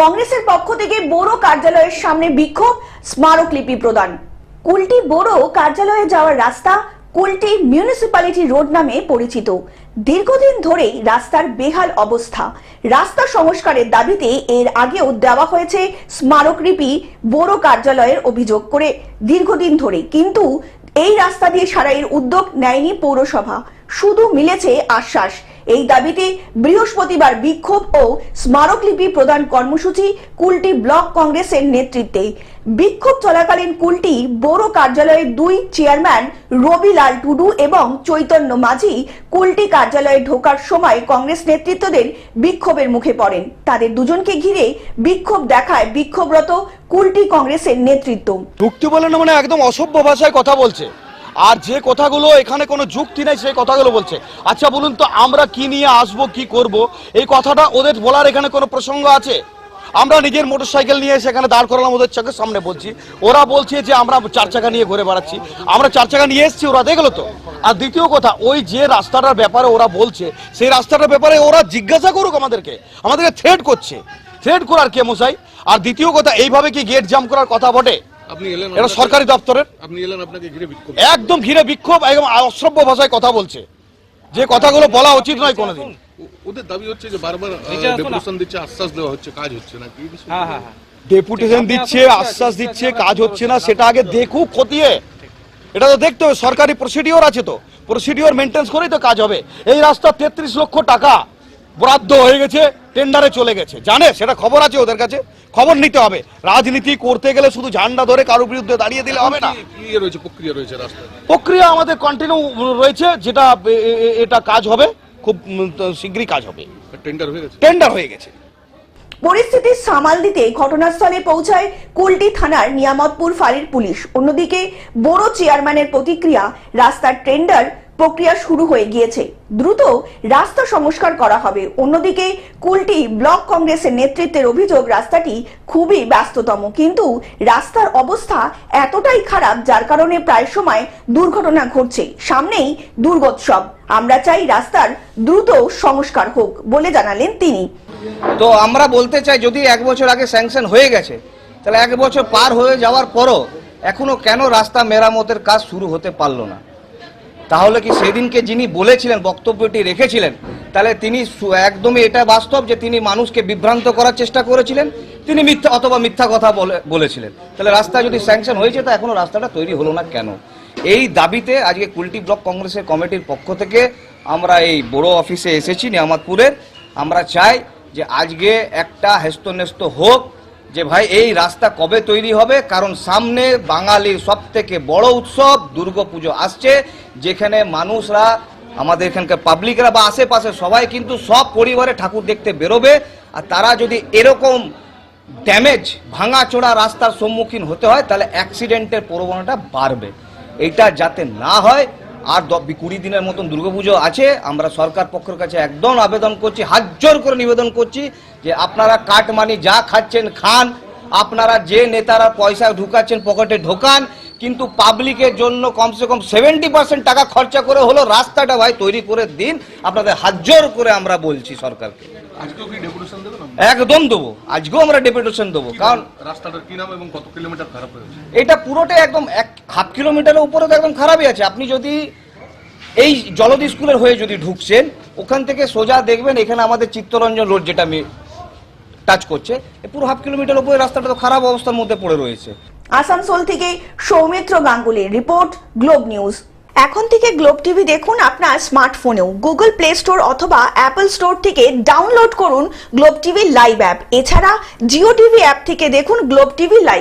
কংগ্রেসের পক্ষ থেকে বড় কার্যালয়ের সামনে বিক্ষোভ স্মারকলিপি প্রদান। কুলটি বড় কার্যালয়ে যাওয়ার রাস্তা কুলটি মিউনিসিপ্যালিটি রোড নামে পরিচিত। দীর্ঘদিন ধরেই রাস্তার বেহাল অবস্থা। রাস্তা সংস্কারের দাবিতে এর আগেও দেওয়া হয়েছে স্মারকলিপি বড় কার্যালয়ের অভিযোগ করে দীর্ঘদিন ধরে। কিন্তু এই রাস্তা দিয়ে সারাইয়ের উদ্যোগ নেয়নি পৌরসভা। শুধু মিলেছে আশ্বাস। এই দাবিতে বৃহস্পতিবার বিক্ষোভ ও স্মারকলিপি প্রদান কর্মসূচি কুলটি ব্লক কংগ্রেসের নেতৃত্বে। বিক্ষোভ চলাকালীন কুলটি বড় কার্যালয়ের দুই চেয়ারম্যান রবিলাল টুডু এবং চৈতন্য মাঝি কুলটি কার্যালয়ে ঢোকার সময় কংগ্রেস নেতৃত্বদের বিক্ষোভের মুখে পড়েন। তাদের দুজনকে ঘিরে বিক্ষোভ দেখায় বিক্ষোভরত কুলটি কংগ্রেসের নেতৃত্ব। মানে একদম অসভ্য ভাষায় কথা বলছে। আর যে কথাগুলো এখানে কোনো যুক্তি নেই, সেই কথাগুলো বলছে। আচ্ছা বলুন তো, আমরা কি নিয়ে আসব, কি করব? এই কথাটা ওদের বলার এখানে কোনো প্রসঙ্গ আছে? আমরা নিজের মোটরসাইকেল নিয়ে সেখানে দাঁড় করালাম ওদের চোখের সামনে বলছি। ওরা বলছে যে আমরা চার চাকা নিয়ে ঘুরে বেড়াচ্ছি। আমরা চার চাকা নিয়ে এসেছি, ওরা দেখল তো। আর দ্বিতীয় কথা, ওই যে রাস্তাটার ব্যাপারে ওরা বলছে, সেই রাস্তাটার ব্যাপারে ওরা জিজ্ঞাসা করুক আমাদেরকে। আমাদেরকে থ্রেড করছে। থ্রেড করার কে মশাই? আর দ্বিতীয় কথা, এইভাবে কি গেট জাম করার কথা বটে? এটা সরকারি দপ্তরের। আপনি এলেন আপনাকে ঘিরে বিক্ষোভ একদম ঘিরে বিক্ষোভ একদম অশ্রব্য ভাষায় কথা বলছে। যে কথাগুলো বলা উচিত নয় কোনোদিন। ওদের দাবি হচ্ছে যে বারবার ডেপুটেশন দিচ্ছে আশ্বাস দেওয়া হচ্ছে কাজ হচ্ছে না কি বিষয়? হ্যাঁ হ্যাঁ হ্যাঁ। ডেপুটেশন দিচ্ছে আশ্বাস দিচ্ছে কাজ হচ্ছে না সেটা আগে দেখুক খতিয়ে। এটা তো দেখতে হবে সরকারি প্রসিডিওর আছে তো। প্রসিডিওর মেনটেন্স করেই তো কাজ হবে। এই রাস্তা তেত্রিশ লক্ষ টাকা বরাদ্দ হয়ে গেছে। টেন্ডারে চলে গেছে। জানে? সেটা খবর আছে ওদের কাছে। খবর নিতে হবে। রাজনীতি করতে গেলে শুধু ঝান্ডা ধরে কারোর বিরুদ্ধে দাঁড়িয়ে দিলে হবে না। ইয়ে রয়েছে? প্রক্রিয়া রয়েছে প্রক্রিয়া আমাদের কন্টিনিউ রয়েছে। যেটা এটা কাজ হবে। খুব শীঘ্রই কাজ হবে। টেন্ডার হয়ে গেছে? টেন্ডার হয়ে গেছে। পরিস্থিতি সামাল দিতে ঘটনাস্থলে পৌঁছায় কুলটি থানার নিয়ামতপুর ফাঁড়ির পুলিশ। অন্যদিকে বড় চেয়ারম্যানের প্রতিক্রিয়া রাস্তার টেন্ডার প্রক্রিয়া শুরু হয়ে গিয়েছে। দ্রুত রাস্তা সংস্কার করা হবে। অন্যদিকে কুলটি ব্লক কংগ্রেসের নেতৃত্বের অভিযোগ, রাস্তাটি খুবই ব্যস্ততম। কিন্তু রাস্তার অবস্থা এতটাই খারাপ, যার কারণে প্রায় সময় দুর্ঘটনা ঘটছে। সামনেই দুর্গোৎসব। আমরা চাই রাস্তার দ্রুত সংস্কার হোক বলে জানালেন তিনি। তো আমরা বলতে চাই, যদি এক বছর আগে স্যাংশন হয়ে গেছে, তাহলে এক বছর পার হয়ে যাওয়ার পরও এখনও কেন রাস্তা মেরামতের কাজ শুরু হতে পারল না? তাহলে কি সেদিনকে যিনি বলেছিলেন, বক্তব্যটি রেখেছিলেন, তাহলে তিনি একদমই এটা বাস্তব যে তিনি মানুষকে বিভ্রান্ত করার চেষ্টা করেছিলেন, তিনি মিথ্যা অথবা মিথ্যা কথা বলে, বলেছিলেন। তাহলে রাস্তা যদি স্যাংশন হয়েছে, তা এখনও রাস্তাটা তৈরি হলো না কেন? এই দাবিতে আজকে কুলটি ব্লক কংগ্রেসের কমিটির পক্ষ থেকে আমরা এই বড় অফিসে এসেছি, নিয়ামতপুরের। আমরা চাই যে আজকে একটা হেস্তনেস্ত হোক যে ভাই, এই রাস্তা কবে তৈরি হবে? কারণ সামনে বাঙালির সব থেকে বড় উৎসব দুর্গাপুজো আসছে, যেখানে মানুষরা, আমাদের এখানকার পাবলিকরা বা আশেপাশে সবাই কিন্তু সব পরিবারে ঠাকুর দেখতে বেরোবে। আর তারা যদি এরকম ড্যামেজ ভাঙাচোরা রাস্তার সম্মুখীন হতে হয়, তাহলে অ্যাক্সিডেন্টের প্রবণতা বাড়বে। এটা যাতে না হয়, আর কুড়ি দিনের মতন দুর্গাপুজো আছে, আমরা সরকার পক্ষের কাছে একদম আবেদন করছি, হাত জোর করে নিবেদন করছি যে আপনারা কাটমানি যা খাচ্ছেন খান আপনারা যে নেতারা পয়সা ঢুকাচ্ছেন পকেটে ঢোকান কিন্তু পাবলিকের জন্য কমসে কম সেভেন্টি পার্সেন্ট টাকা খরচা করে হলো রাস্তাটা ভাই তৈরি করে দিন। আপনাদের হাত জোর করে আমরা বলছি সরকারকে? একদম দেবো। আজকেও আমরা ডেপুটেশন দেবো। কারণ নাম? রাস্তাটার কি নাম এবং কত কিলোমিটার খারাপ হয়েছে? এটা পুরোটাই একদম এক হাফ কিলোমিটারের উপরে তো একদম খারাপই আছে। আপনি যদি এই জলদি স্কুলের হয়ে যদি ঢুকছেন ওখান থেকে সোজা দেখবেন এখানে আমাদের চিত্তরঞ্জন রোড যেটা আমি টাচ করছে পুরো হাফ কিলোমিটার উপরে রাস্তাটা তো খারাপ অবস্থার মধ্যে পড়ে রয়েছে। আসানসোল থেকে সৌমিত্র গাঙ্গুলির রিপোর্ট, গ্লোব নিউজ। এখন থেকে গ্লোব টিভি দেখুন আপনার স্মার্টফোনেও। গুগল প্লে স্টোর অথবা অ্যাপল স্টোর থেকে ডাউনলোড করুন গ্লোব টিভি লাইভ অ্যাপ। এছাড়া জিও টিভি অ্যাপ থেকে দেখুন গ্লোব টিভি লাইভ।